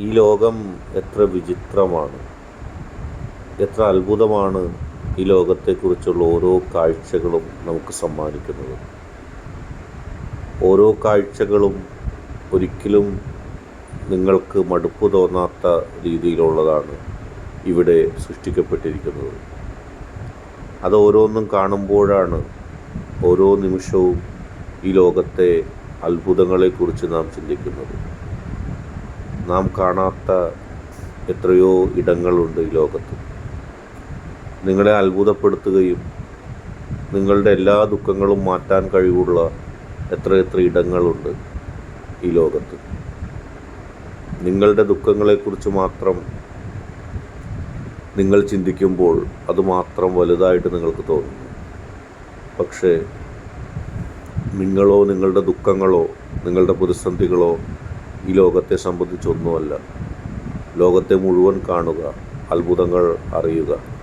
ഈ ലോകം എത്ര വിചിത്രമാണ് എത്ര അത്ഭുതമാണ് ഈ ലോകത്തെക്കുറിച്ചുള്ള ഓരോ കാഴ്ചകളും നമുക്ക് സമ്മാനിക്കുന്നത്. ഓരോ കാഴ്ചകളും ഒരിക്കലും നിങ്ങൾക്ക് മടുപ്പ് തോന്നാത്ത രീതിയിലുള്ളതാണ് ഇവിടെ സൃഷ്ടിക്കപ്പെട്ടിരിക്കുന്നത്. അത് ഓരോന്നും കാണുമ്പോഴാണ് ഓരോ നിമിഷവും ഈ ലോകത്തെ അത്ഭുതങ്ങളെക്കുറിച്ച് നാം ചിന്തിക്കുന്നത്. നാം കാണാത്ത എത്രയോ ഇടങ്ങളുണ്ട് ഈ ലോകത്ത്. നിങ്ങളെ അത്ഭുതപ്പെടുത്തുകയും നിങ്ങളുടെ എല്ലാ ദുഃഖങ്ങളും മാറ്റാൻ കഴിവുള്ള എത്രയെത്ര ഇടങ്ങളുണ്ട് ഈ ലോകത്ത്. നിങ്ങളുടെ ദുഃഖങ്ങളെക്കുറിച്ച് മാത്രം നിങ്ങൾ ചിന്തിക്കുമ്പോൾ അത് മാത്രം വലുതായിട്ട് നിങ്ങൾക്ക് തോന്നുന്നു. പക്ഷേ നിങ്ങളോ നിങ്ങളുടെ ദുഃഖങ്ങളോ നിങ്ങളുടെ പ്രതിസന്ധികളോ ഈ ലോകത്തെ സംബന്ധിച്ചൊന്നുമല്ല. ലോകത്തെ മുഴുവൻ കാണുക അത്ഭുതങ്ങൾ അറിയുക.